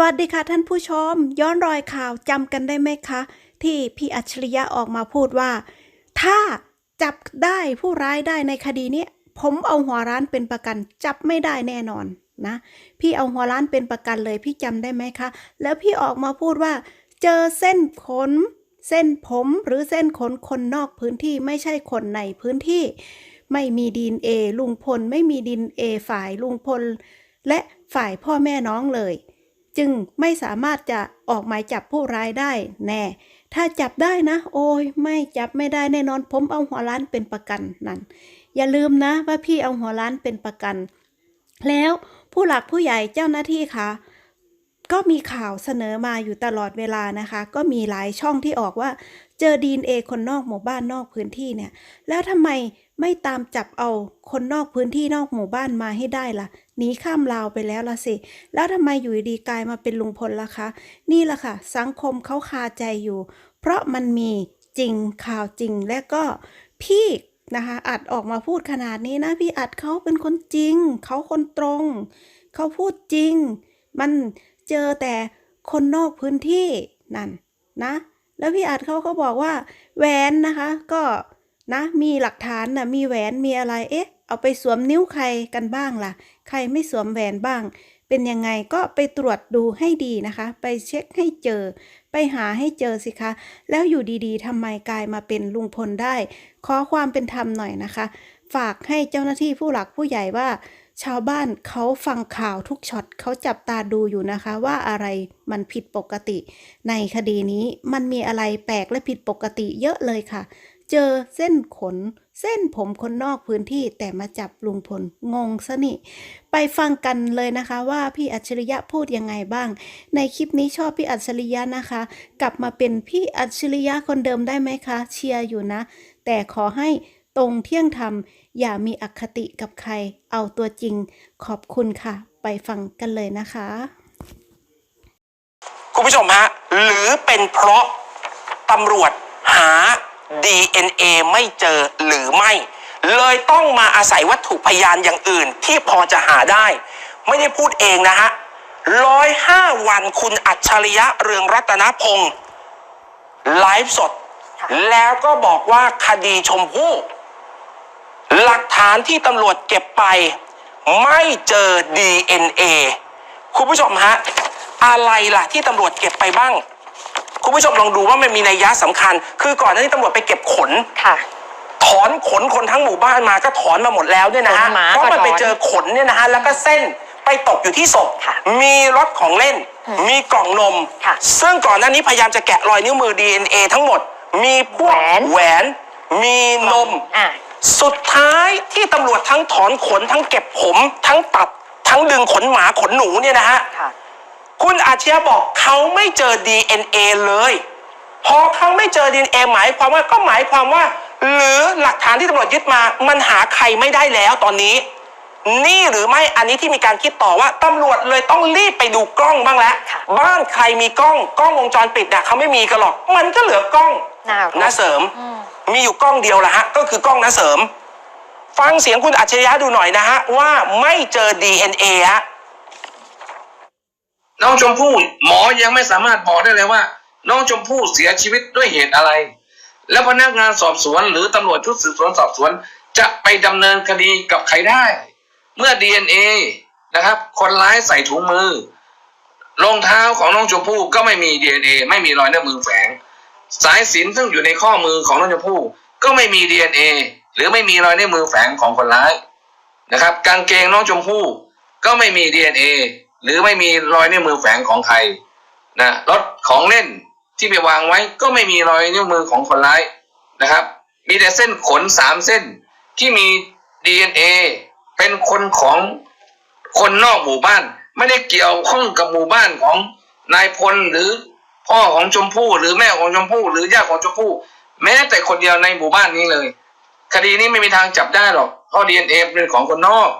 วัสดีค่ะท่านผู้ชม ย้อนรอยข่าวจำกันได้ไหมคะ ที่พี่อัจฉริยะออกมาพูดว่า ถ้าจับได้ผู้ร้ายได้ในคดีนี้ผมเอาหัวร้านเป็นประกัน จับไม่ได้แน่นอนนะ พี่เอาหัวร้านเป็นประกันเลยพี่จำได้ไหมคะ แล้วพี่ออกมาพูดว่า เจอเส้นขน เส้นผมหรือเส้นขนคนนอกพื้นที่ไม่ใช่คนในพื้นที่ ไม่มีดีเอลุงพล ไม่มีดีเอฝ่ายลุงพล และฝ่ายพ่อแม่น้องเลย จึงไม่สามารถจะออกหมายจับผู้ร้ายได้แน่ ถ้าจับได้นะ โอ้ยไม่จับไม่ได้แน่นอนผมเอาหัวล้านเป็นประกันนั่น อย่าลืมนะว่าพี่เอาหัวล้านเป็นประกัน แล้วผู้หลักผู้ใหญ่เจ้าหน้าที่คะก็มีข่าวเสนอมาอยู่ตลอดเวลานะคะ ก็มีหลายช่องที่ออกว่า เจอดีเอคนนอกหมู่บ้านนอกพื้นที่เนี่ย แล้วทำไม ไม่ตามจับเอาคนนอกพื้นที่นอกหมู่บ้านมาให้ได้ล่ะหนีข้ามลาวไปแล้วละสิ แล้วทำไมอยู่ดีกลายมาเป็นลุงพลล่ะคะ นี่แหละค่ะ สังคมเขาคาใจอยู่ เพราะมันมีจริงข่าวจริงและก็พี่นะคะอัดออกมาพูดขนาดนี้นะ พี่อัดเขาเป็นคนจริง เขาคนตรง เขาพูดจริง มันเจอแต่คนนอกพื้นที่นั่นนะ แล้วพี่อัดเขาก็บอกว่าแหวนนะคะ ก็ นะ มีหลักฐานนะมีแหวนมีอะไร เอ๊ะ เอาไปสวมนิ้วใครกันบ้างล่ะ ใครไม่สวมแหวนบ้าง เป็นยังไงก็ไปตรวจดูให้ดีนะคะ ไปเช็คให้เจอ ไปหาให้เจอสิคะ แล้วอยู่ดีๆทำไมกลายมาเป็นลุงพลได้ ขอความเป็นธรรมหน่อยนะคะ ฝากให้เจ้าหน้าที่ผู้หลักผู้ใหญ่ว่า ชาวบ้านเขาฟังข่าวทุกช็อตเขาจับตาดูอยู่นะคะ ว่าอะไรมันผิดปกติ ในคดีนี้มันมีอะไรแปลกและผิดปกติเยอะเลยค่ะ เจอเส้นขน เส้นผมคนนอกพื้นที่แต่มาจับลุงพลงงซะนี่ ไปฟังกันเลยนะคะว่าพี่อัจฉริยะพูดยังไงบ้าง ในคลิปนี้ชอบพี่อัจฉริยะนะคะ กลับมาเป็นพี่อัจฉริยะคนเดิมได้ไหมคะ เชียร์อยู่นะ แต่ขอให้ตรงเที่ยงธรรม อย่ามีอคติกับใคร เอาตัวจริง ขอบคุณค่ะ ไปฟังกันเลยนะคะ คุณผู้ชมฮะหรือเป็นเพราะตำรวจหา DNA ไม่เจอหรือไม่ เลยต้องมาอาศัยวัตถุพยานอย่างอื่นที่พอจะหาได้ ไม่ได้พูดเองนะฮะร้อยห้าวันคุณอัจฉริยะเรืองรัตนพงศ์ไลฟ์สด แล้วก็บอกว่าคดีชมพู่หลักฐานที่ตำรวจเก็บไป ไม่เจอ DNA คุณผู้ชมฮะ อะไรล่ะที่ตำรวจเก็บไปบ้าง คุณผู้ชมลองดูว่ามันมีนัยยะสำคัญ คือก่อนหน้านี้ตำรวจไปเก็บขนค่ะถอนขนคนทั้งหมู่บ้านมาก็ถอนมาหมดแล้วเนี่ยนะฮะขนหมาเพราะมันก็ถอนไปเจอขนเนี่ยนะฮะแล้วก็เส้นไปตกอยู่ที่ศพค่ะมีรถของเล่นอืมมีกล่องนมค่ะซึ่งก่อนหน้านี้พยายามจะแกะรอยนิ้วมือ DNA ทั้งหมด มีพวกแหวนแหวนมีนมอ่าสุดท้ายที่ตำรวจทั้งถอนขนทั้งเก็บผม ทั้งตัด ทั้งดึงขนหมาขนหนูเนี่ยนะฮะ ค่ะคุณอาชญาบอกเขาไม่เจอ DNA เลยพอเขาไม่เจอ DNA หมายความว่าก็หมายความว่า หรือหลักฐานที่ตำรวจยึดมา มันหาใครไม่ได้แล้วตอนนี้ นี่หรือไม่อันนี้ที่มีการคิดต่อว่าตำรวจเลยต้องรีบไปดูกล้องบ้างแล้วค่ะบ้านใครมีกล้องกล้องวงจรปิดเนี่ยเขาไม่มีกันหรอก มันก็เหลือกล้องน่ารนะเสริมอืมมีอยู่กล้องเดียวแหละฮะก็คือกล้องนะเสริม ฟังเสียงคุณอัจฉริยะดูหน่อยนะฮะว่าไม่เจอ DNA ฮะ น้องชมพู่หมอยังไม่สามารถบอกได้เลยว่า น้องชมพู่เสียชีวิตด้วยเหตุอะไร แล้วพนักงานสอบสวน หรือตำรวจชุดสืบสวนสอบสวน จะไปดำเนินคดีกับใครได้ เมื่อ DNA นะครับ คนร้ายใส่ถุงมือรองเท้าของน้องชมพู่ก็ไม่มี DNA ไม่มีรอยนิ้วมือแฝง สายสินซึ่งอยู่ในข้อมือของน้องชมพู่ก็ไม่มี DNA หรือไม่มีรอยนิ้วมือแฝงของคนร้ายนะครับ กางเกงน้องชมพู่ก็ไม่มี DNA หรือไม่มีรอยนิ้วมือแฝงของใครนะรถของเล่นที่ไปวางไว้ก็ไม่มีรอยนิ้วมือของคนร้ายนะครับ มีแต่เส้นขนสามเส้นที่มี DNA เป็นคนของคนนอกหมู่บ้าน ไม่ได้เกี่ยวข้องกับหมู่บ้านของนายพลหรือพ่อของชมพู่หรือแม่ของชมพู่หรือญาติของชมพู่แม้แต่คนเดียวในหมู่บ้านนี้เลย คดีนี้ไม่มีทางจับได้หรอกเพราะดีเอ็นเอเป็นของคนนอก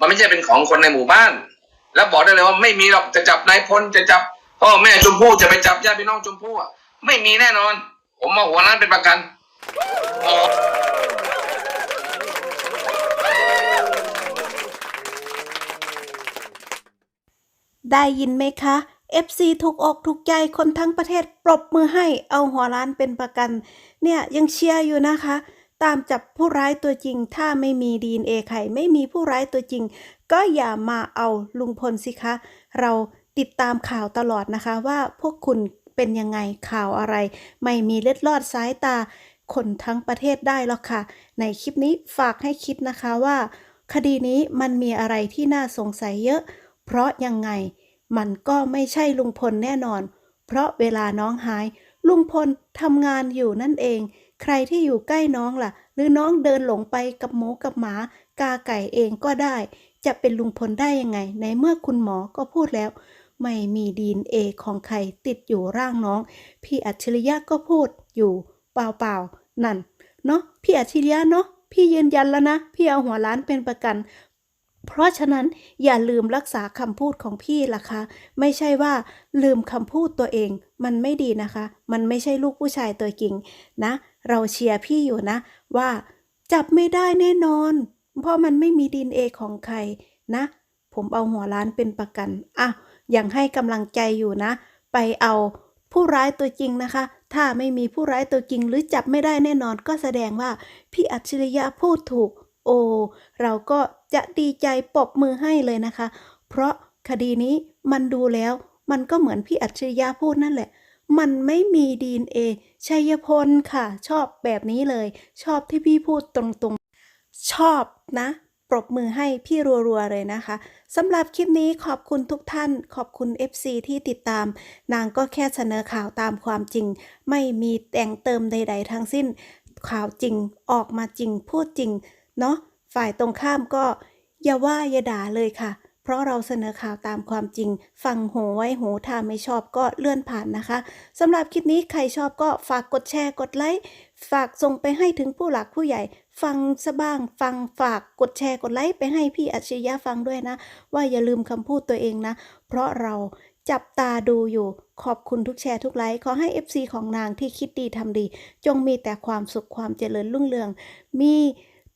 มันไม่ใช่เป็นของคนในหมู่บ้าน แล้วบอกได้เลยว่าไม่มีหรอกจะจับนายพลจะจับพ่อแม่ชมพู่จะไปจับญาติพี่น้องชมพู่อะไม่มีแน่นอน ผมมาหัวร้านเป็นประกันได้ยินไหมคะ FC ถูกอกถูกใจคนทั้งประเทศปรบมือให้เอาหัวล้านเป็นประกัน เนี่ยยังเชียร์อยู่นะคะ ตามจับผู้ร้ายตัวจริง ถ้าไม่มีดีเอใครไม่มีผู้ร้ายตัวจริง ก็อย่ามาเอาลุงพลสิคะ เราติดตามข่าวตลอดนะคะว่าพวกคุณเป็นยังไงข่าวอะไร ไม่มีเล็ดลอดสายตา คนทั้งประเทศได้หรอกค่ะ ในคลิปนี้ฝากให้คิดนะคะว่า คดีนี้มันมีอะไรที่น่าสงสัยเยอะ เพราะยังไง มันก็ไม่ใช่ลุงพลแน่นอน เพราะเวลาน้องหาย ลุงพลทำงานอยู่นั่นเอง ใครที่อยู่ใกล้น้องล่ะ หรือน้องเดินหลงไปกับหมูกับหมา กาไก่เองก็ได้ จะเป็นลุงพลได้ยังไง ในเมื่อคุณหมอก็พูดแล้ว ไม่มีดีเอของใครติดอยู่ร่างน้อง พี่อัจฉริยะก็พูดอยู่เปล่าๆนั่นเนาะพี่อัจฉริยะเนาะพี่ยืนยันแล้วนะ พี่เอาหัวล้านเป็นประกัน เพราะฉะนั้นอย่าลืมรักษาคำพูดของพี่ล่ะคะ ไม่ใช่ว่าลืมคำพูดตัวเอง มันไม่ดีนะคะ มันไม่ใช่ลูกผู้ชายตัวจริงนะ เราเชียร์พี่อยู่นะ ว่าจับไม่ได้แน่นอน เพราะมันไม่มีดีเอของใครนะ ผมเอาหัวล้านเป็นประกันอะยังให้กำลังใจอยู่นะ ไปเอาผู้ร้ายตัวจริงนะคะ ถ้าไม่มีผู้ร้ายตัวจริงหรือจับไม่ได้แน่นอนก็แสดงว่าพี่อัจฉริยะพูดถูก โอ้เราก็จะดีใจปรบมือให้เลยนะคะ เพราะคดีนี้มันดูแล้ว มันก็เหมือนพี่อัจฉริยะพูดนั่นแหละ มันไม่มีดีเอชัยพลค่ะ ชอบแบบนี้เลย ชอบที่พี่พูดตรงๆ ชอบนะ ปรบมือให้พี่รัวๆเลยนะคะสำหรับคลิปนี้ขอบคุณทุกท่าน ขอบคุณ FC ที่ติดตาม นางก็แค่เสนอข่าวตามความจริง ไม่มีแต่งเติมใด ๆ ทั้งสิ้น ข่าวจริงออกมาจริงพูดจริง เนาะฝ่ายตรงข้ามก็อย่าว่าอย่าด่าเลยค่ะ เพราะเราเสนอข่าวตามความจริง ฟังหูไว้หูถ้าไม่ชอบก็เลื่อนผ่านนะคะสำหรับคลิปนี้ใครชอบก็ฝากกดแชร์กดไลค์ฝากส่งไปให้ถึงผู้หลักผู้ใหญ่ ฟังซะบ้าง ฟังฝากกดแชร์กดไลค์ไปให้พี่อัจฉริยะฟังด้วยนะ ว่าอย่าลืมคำพูดตัวเองนะ เพราะเราจับตาดูอยู่ขอบคุณทุกแชร์ทุกไลค์ขอให้ FC ของนางที่คิดดีทำดี จงมีแต่ความสุขความเจริญรุ่งเรือง มี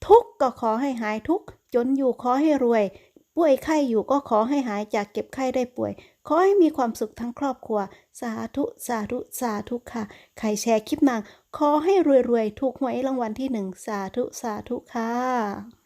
ทุกข์ก็ขอให้หายทุกข์จนอยู่ขอให้รวย ป่วยไข้อยู่ก็ขอให้หายจากเก็บไข้ได้ป่วย ขอให้มีความสุขทั้งครอบครัว สาธุ สาธุ สาธุค่ะ ใครแชร์คลิปนาง ขอให้รวยๆ ถูกหวยรางวัลที่หนึ่ง สาธุ สาธุค่ะ